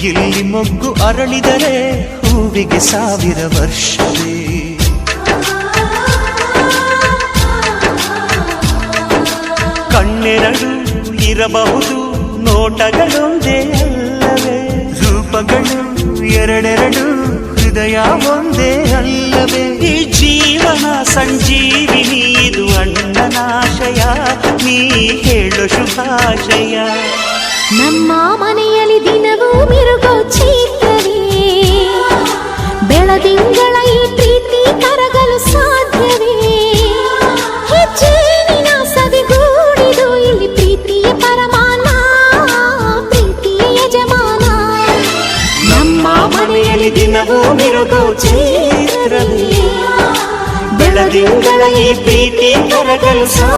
ಇಲ್ಲಿ ಮೊಗ್ಗು ಅರಳಿದರೆ ಹೂವಿಗೆ ಸಾವಿರ ವರ್ಷವೇ. ಕಣ್ಣೆರಡು ಇರಬಹುದು ನೋಟಗಳೊಂದೇ ಅಲ್ಲವೇ. ರೂಪಗಳು ಎರಡೆರಡು, ಹೃದಯ ಒಂದೇ ಅಲ್ಲವೇ. ಈ ಜೀವನ ಸಂಜೀವಿನಿ, ಇದು ಅಣ್ಣನಾಶಯ ನೀ ಹೇಳು ಶುಭಾಶಯ. ನಮ್ಮ ಮನೆಯಲ್ಲಿ ದಿನವೂ ಮಿರುಗೋ ಚೈತ್ರವೇ ಬೆಳದಿಂಗಳ ಈ ಪ್ರೀತಿ ಕರಗಲು ಸಾಧ್ಯವೇ ಹೆಜ್ಜೇನಿನ ಸವಿಗೂಡಿದು ಇಲ್ಲಿ ಪ್ರೀತಿಯ ಪರಮಾನ ಪ್ರೀತಿಯ ಯಜಮಾನ ನಮ್ಮ ಮನೆಯಲ್ಲಿ ದಿನವೂ ಮಿರುಗೋ ಚೈತ್ರವೇ ಬೆಳದಿಂಗಳ ಈ ಪ್ರೀತಿ ಕರಗಲು ಸಾ